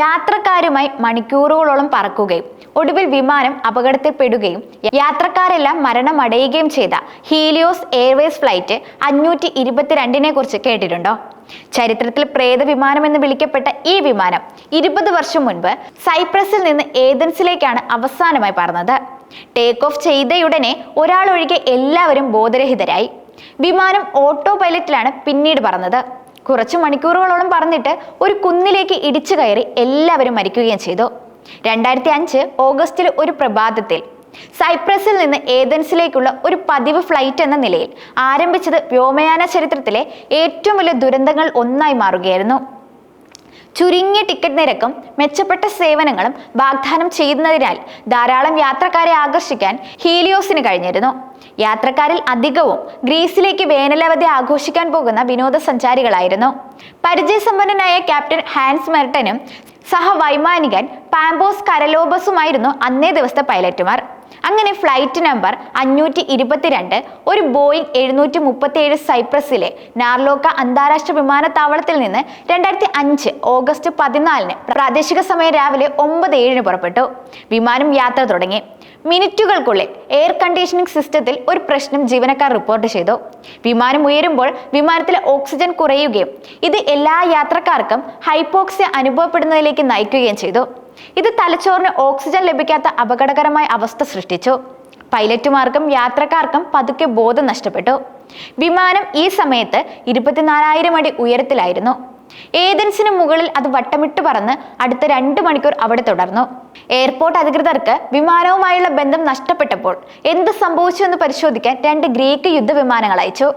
യാത്രക്കാരുമായി മണിക്കൂറുകളോളം പറക്കുകയും ഒടുവിൽ വിമാനം അപകടത്തിൽപ്പെടുകയും യാത്രക്കാരെല്ലാം മരണമടയുകയും ചെയ്ത ഹീലിയോസ് എയർവേസ് ഫ്ലൈറ്റ് അഞ്ഞൂറ്റി ഇരുപത്തിരണ്ടിനെ കുറിച്ച് കേട്ടിട്ടുണ്ടോ? ചരിത്രത്തിൽ പ്രേത വിമാനം എന്ന് വിളിക്കപ്പെട്ട ഈ വിമാനം ഇരുപത് വർഷം മുൻപ് സൈപ്രസിൽ നിന്ന് ഏതൻസിലേക്കാണ് അവസാനമായി പറഞ്ഞത് ടേക്ക് ഓഫ് ചെയ്തയുടനെ ഒരാളൊഴികെ എല്ലാവരും ബോധരഹിതരായി. വിമാനം ഓട്ടോ പൈലറ്റിലാണ് പിന്നീട് പറന്നത്. കുറച്ചു മണിക്കൂറുകളോളം പറന്നിട്ട് ഒരു കുന്നിലേക്ക് ഇടിച്ചു കയറി എല്ലാവരും മരിക്കുകയും ചെയ്തു. രണ്ടായിരത്തി അഞ്ച് ഓഗസ്റ്റിൽ ഒരു പ്രഭാതത്തിൽ സൈപ്രസിൽ നിന്ന് ഏതൻസിലേക്കുള്ള ഒരു പതിവ് ഫ്ലൈറ്റ് എന്ന നിലയിൽ ആരംഭിച്ചത് വ്യോമയാന ചരിത്രത്തിലെ ഏറ്റവും വലിയ ദുരന്തങ്ങൾ ഒന്നായി മാറുകയായിരുന്നു. ചുരുങ്ങിയ ടിക്കറ്റ് നിരക്കും മെച്ചപ്പെട്ട സേവനങ്ങളും വാഗ്ദാനം ചെയ്യുന്നതിനാൽ ധാരാളം യാത്രക്കാരെ ആകർഷിക്കാൻ ഹീലിയോസിന് കഴിഞ്ഞിരുന്നു. യാത്രക്കാരിൽ അധികവും ഗ്രീസിലേക്ക് വേനലവധി ആഘോഷിക്കാൻ പോകുന്ന വിനോദസഞ്ചാരികളായിരുന്നു. പരിചയസമ്പന്നനായ ക്യാപ്റ്റൻ ഹാൻസ് മെർട്ടനും സഹവൈമാനികൻ പാമ്പോസ് കരലോബസുമായിരുന്നു അന്നേ ദിവസത്തെ പൈലറ്റുമാർ. അങ്ങനെ ഫ്ലൈറ്റ് നമ്പർ അഞ്ഞൂറ്റി ഇരുപത്തിരണ്ട് ഒരു ബോയിങ് എഴുന്നൂറ്റി മുപ്പത്തി ഏഴ് സൈപ്രസിലെ നാർലോക്ക അന്താരാഷ്ട്ര വിമാനത്താവളത്തിൽ നിന്ന് രണ്ടായിരത്തി അഞ്ച് ഓഗസ്റ്റ് പതിനാലിന് പ്രാദേശിക സമയം രാവിലെ ഒമ്പത് ഏഴിന് പുറപ്പെട്ടു. വിമാനം യാത്ര തുടങ്ങി. മിനിറ്റുകൾക്കുള്ളിൽ എയർ കണ്ടീഷനിങ് സിസ്റ്റത്തിൽ ഒരു പ്രശ്നം ജീവനക്കാർ റിപ്പോർട്ട് ചെയ്തു. വിമാനം ഉയരുമ്പോൾ വിമാനത്തിലെ ഓക്സിജൻ കുറയുകയും ഇത് എല്ലാ യാത്രക്കാർക്കും ഹൈപ്പോക്സിയ അനുഭവപ്പെടുന്നതിലേക്ക് നയിക്കുകയും ചെയ്തു. ഇത് തലച്ചോറിന് ഓക്സിജൻ ലഭിക്കാത്ത അപകടകരമായ അവസ്ഥ സൃഷ്ടിച്ചു. പൈലറ്റുമാർക്കും യാത്രക്കാർക്കും പതുക്കെ ബോധം നഷ്ടപ്പെട്ടു. വിമാനം ഈ സമയത്ത് ഇരുപത്തിനാലായിരം അടി ഉയരത്തിലായിരുന്നു. ഏതൻസിന് മുകളിൽ അത് വട്ടമിട്ട് പറന്ന് അടുത്ത രണ്ട് മണിക്കൂർ അവിടെ തുടർന്നു. എയർപോർട്ട് അധികൃതർക്ക് വിമാനവുമായുള്ള ബന്ധം നഷ്ടപ്പെട്ടപ്പോൾ എന്ത് സംഭവിച്ചു എന്ന് പരിശോധിക്കാൻ രണ്ട് ഗ്രീക്ക് യുദ്ധവിമാനങ്ങൾ അയച്ചു.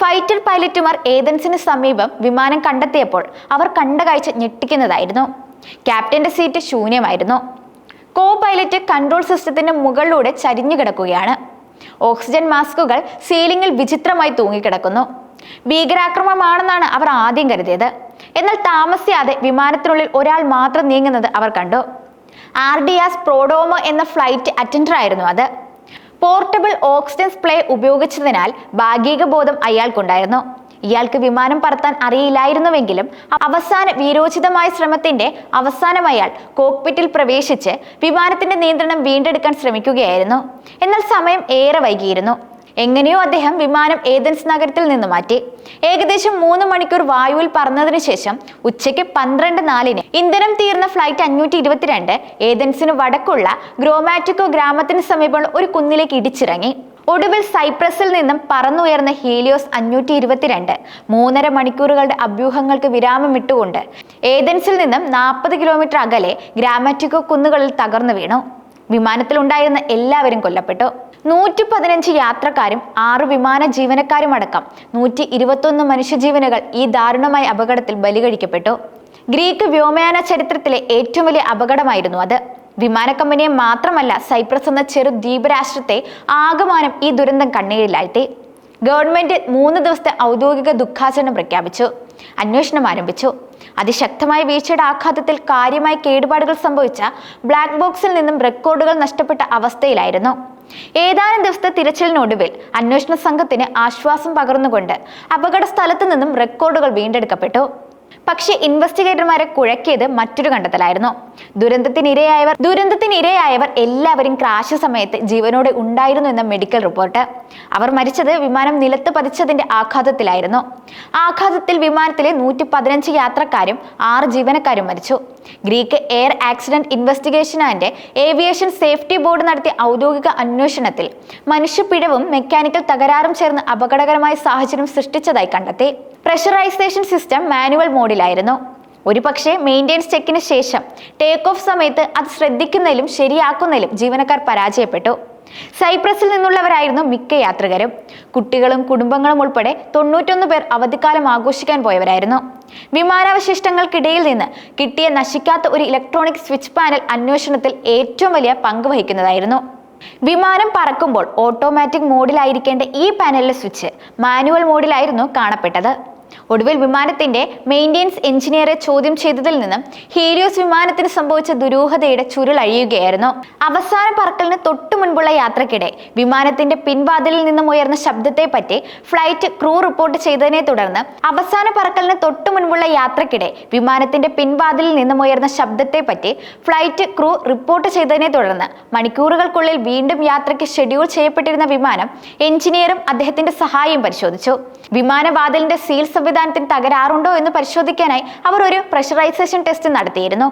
ഫൈറ്റർ പൈലറ്റുമാർ ഏതൻസിന് സമീപം വിമാനം കണ്ടെത്തിയപ്പോൾ അവർ കണ്ട കാഴ്ച ഞെട്ടിക്കുന്നതായിരുന്നു. ക്യാപ്റ്റന്റെ സീറ്റ് ശൂന്യമായിരുന്നു. കോ പൈലറ്റ് കൺട്രോൾ സിസ്റ്റത്തിന്റെ മുകളിലൂടെ ചരിഞ്ഞു കിടക്കുകയാണ്. ഓക്സിജൻ മാസ്കുകൾ സീലിംഗിൽ വിചിത്രമായി തൂങ്ങിക്കിടക്കുന്നു. ഭീകരാക്രമണമാണെന്നാണ് അവർ ആദ്യം കരുതിയത്. എന്നാൽ താമസിയാതെ വിമാനത്തിനുള്ളിൽ ഒരാൾ മാത്രം നീങ്ങുന്നത് അവർ കണ്ടു. ആർ ഡി ആസ് പ്രോഡോമോ എന്ന ഫ്ലൈറ്റ് അറ്റൻഡർ ആയിരുന്നു അത്. പോർട്ടബിൾ ഓക്സിജൻ സ്പ്ലേ ഉപയോഗിച്ചതിനാൽ ഭാഗിക ബോധം അയാൾക്കുണ്ടായിരുന്നു. ഇയാൾക്ക് വിമാനം പറത്താൻ അറിയില്ലായിരുന്നുവെങ്കിലും അവസാന വീരോചിതമായ ശ്രമത്തിന്റെ അവസാനം അയാൾ കോക്പിറ്റിൽ പ്രവേശിച്ച് വിമാനത്തിന്റെ നിയന്ത്രണം വീണ്ടെടുക്കാൻ ശ്രമിക്കുകയായിരുന്നു. എന്നാൽ സമയം ഏറെ വൈകിയിരുന്നു. എങ്ങനെയോ അദ്ദേഹം വിമാനം ഏതൻസ് നഗരത്തിൽ നിന്ന് മാറ്റി. ഏകദേശം മൂന്ന് മണിക്കൂർ വായുവിൽ പറന്നതിനു ശേഷം ഉച്ചയ്ക്ക് പന്ത്രണ്ട് നാലിന് ഇന്ധനം തീർന്ന ഫ്ലൈറ്റ് അഞ്ഞൂറ്റി ഇരുപത്തിരണ്ട് ഏതൻസിന് വടക്കുള്ള ഗ്രോമാറ്റിക്കോ ഗ്രാമത്തിന് സമീപമുള്ള ഒരു കുന്നിലേക്ക് ഇടിച്ചിറങ്ങി. ഒടുവിൽ സൈപ്രസിൽ നിന്നും പറന്നുയർന്ന ഹീലിയോസ് അഞ്ഞൂറ്റി ഇരുപത്തിരണ്ട് മൂന്നര മണിക്കൂറുകളുടെ അഭ്യൂഹങ്ങൾക്ക് വിരാമമിട്ടുകൊണ്ട് ഏതൻസിൽ നിന്നും നാൽപ്പത് കിലോമീറ്റർ അകലെ ഗ്രാമാറ്റിക്കോ കുന്നുകളിൽ തകർന്നു വീണു. വിമാനത്തിലുണ്ടായിരുന്ന എല്ലാവരും കൊല്ലപ്പെട്ടു. നൂറ്റി പതിനഞ്ച് യാത്രക്കാരും ആറ് വിമാന ജീവനക്കാരും അടക്കം നൂറ്റി ഇരുപത്തൊന്ന് മനുഷ്യജീവനുകൾ ഈ ദാരുണമായ അപകടത്തിൽ ബലികഴിക്കപ്പെട്ടു. ഗ്രീക്ക് വ്യോമയാന ചരിത്രത്തിലെ ഏറ്റവും വലിയ അപകടമായിരുന്നു അത്. വിമാന കമ്പനിയെ മാത്രമല്ല സൈപ്രസ് എന്ന ചെറു ദ്വീപരാഷ്ട്രത്തെ ആകമാനം ഈ ദുരന്തം കണ്ണീരിലാഴ്ത്തി. ഗവൺമെന്റ് മൂന്ന് ദിവസത്തെ ഔദ്യോഗിക ദുഃഖാചരണം പ്രഖ്യാപിച്ചു. അന്വേഷണം ആരംഭിച്ചു. അതിശക്തമായ വീഴ്ചയുടെ ആഘാതത്തിൽ കാര്യമായ കേടുപാടുകൾ സംഭവിച്ച ബ്ലാക്ക് ബോക്സിൽ നിന്നും റെക്കോർഡുകൾ നഷ്ടപ്പെട്ട അവസ്ഥയിലായിരുന്നു. ഏതാനും ദിവസത്തെ തിരച്ചിലിനൊടുവിൽ അന്വേഷണ സംഘത്തിന് ആശ്വാസം പകർന്നുകൊണ്ട് അപകട സ്ഥലത്തു നിന്നും റെക്കോർഡുകൾ വീണ്ടെടുക്കപ്പെട്ടു. പക്ഷേ ഇൻവെസ്റ്റിഗേറ്റർമാരെ കുഴക്കിയത് മറ്റൊരു കണ്ടെത്തലായിരുന്നു. ദുരന്തത്തിനിരയായവർ ദുരന്തത്തിനിരയായവർ എല്ലാവരും ക്രാഷ് സമയത്ത് ജീവനോടെ ഉണ്ടായിരുന്നു എന്ന മെഡിക്കൽ റിപ്പോർട്ട്. അവർ മരിച്ചത് വിമാനം നിലത്ത് പതിച്ചതിന്റെ ആഘാതത്തിലായിരുന്നു. ആഘാതത്തിൽ വിമാനത്തിലെ നൂറ്റി പതിനഞ്ച് യാത്രക്കാരും ആറ് ജീവനക്കാരും മരിച്ചു. Greek air accident investigation and aviation safety board നടത്തിയ ഔദ്യോഗിക അന്വേഷണത്തിൽ മനുഷ്യപ്പിഴവും മെക്കാനിക്കൽ തകരാറും ചേർന്ന് അപകടകരമായ സാഹചര്യം സൃഷ്ടിച്ചതായി കണ്ടെത്തി. പ്രഷറൈസേഷൻ സിസ്റ്റം മാനുവൽ മോഡിലായിരുന്നു ഒരു പക്ഷേ മെയിന്റെനൻസ് ചെക്കിന് ശേഷം ടേക്ക് ഓഫ് സമയത്ത് അത് ശ്രദ്ധിക്കുന്നതിലും ശരിയാക്കുന്നതിലും ജീവനക്കാർ പരാജയപ്പെട്ടു. സൈപ്രസിൽ നിന്നുള്ളവരായിരുന്നു മിക്ക യാത്രികരും. കുട്ടികളും കുടുംബങ്ങളും ഉൾപ്പെടെ തൊണ്ണൂറ്റൊന്ന് പേർ അവധിക്കാലം ആഘോഷിക്കാൻ പോയവരായിരുന്നു. വിമാനാവശിഷ്ടങ്ങൾക്കിടയിൽ നിന്ന് കിട്ടിയ നശിക്കാത്ത ഒരു ഇലക്ട്രോണിക് സ്വിച്ച് പാനൽ അന്വേഷണത്തിൽ ഏറ്റവും വലിയ പങ്ക് വഹിക്കുന്നതായിരുന്നു. വിമാനം പറക്കുമ്പോൾ ഓട്ടോമാറ്റിക് മോഡിലായിരിക്കേണ്ട ഈ പാനലിലെ സ്വിച്ച് മാനുവൽ മോഡിലായിരുന്നു കാണപ്പെട്ടത്. ഒടുവിൽ വിമാനത്തിന്റെ മെയിന്റെനൻസ് എഞ്ചിനീയറെ ചോദ്യം ചെയ്തതിൽ നിന്നും ഹീലിയോസ് വിമാനത്തിന് സംഭവിച്ച ദുരൂഹതയുടെ ചുരുൾ അഴിയുകയായിരുന്നു. അവസാന പറക്കലിന് തൊട്ടു മുൻപുള്ള യാത്രക്കിടെ വിമാനത്തിന്റെ പിൻവാതിലിൽ നിന്നും ഉയർന്ന ശബ്ദത്തെ പറ്റി ഫ്ലൈറ്റ് ക്രൂ റിപ്പോർട്ട് ചെയ്തതിനെ തുടർന്ന് അവസാന പറക്കലിന് തൊട്ടു മുൻപുള്ള യാത്രക്കിടെ വിമാനത്തിന്റെ പിൻവാതിലിൽ നിന്നും ഉയർന്ന ശബ്ദത്തെ പറ്റി ഫ്ലൈറ്റ് ക്രൂ റിപ്പോർട്ട് ചെയ്തതിനെ തുടർന്ന് മണിക്കൂറുകൾക്കുള്ളിൽ വീണ്ടും യാത്രയ്ക്ക് ഷെഡ്യൂൾ ചെയ്യപ്പെട്ടിരുന്ന വിമാനം എഞ്ചിനീയറും അദ്ദേഹത്തിന്റെ സഹായം പരിശോധിച്ചു. വിമാനവാതിലിന്റെ സീൽ സംവിധാനത്തിന് തകരാറുണ്ടോ എന്ന് പരിശോധിക്കാനായി അവർ ഒരു പ്രഷറൈസേഷൻ ടെസ്റ്റ് നടത്തിയിരുന്നു.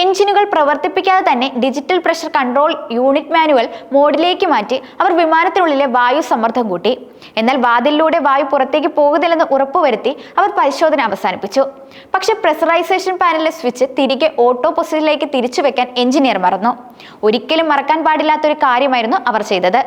എഞ്ചിനുകൾ പ്രവർത്തിപ്പിക്കാതെ തന്നെ digital pressure control unit manual മോഡിലേക്ക് മാറ്റി അവർ വിമാനത്തിനുള്ളിലെ വായു സമ്മർദ്ദം കൂട്ടി. എന്നാൽ വാതിലിലൂടെ വായു പുറത്തേക്ക് പോകുന്നില്ലെന്ന് ഉറപ്പുവരുത്തി അവർ പരിശോധന അവസാനിപ്പിച്ചു. പക്ഷെ പ്രഷറൈസേഷൻ പാനലിലെ സ്വിച്ച് തിരികെ ഓട്ടോ പൊസിഷനിലേക്ക് തിരിച്ചു വെക്കാൻ എഞ്ചിനീയർ മറന്നു. ഒരിക്കലും മറക്കാൻ പാടില്ലാത്തൊരു കാര്യമായിരുന്നു അവർ ചെയ്തത്.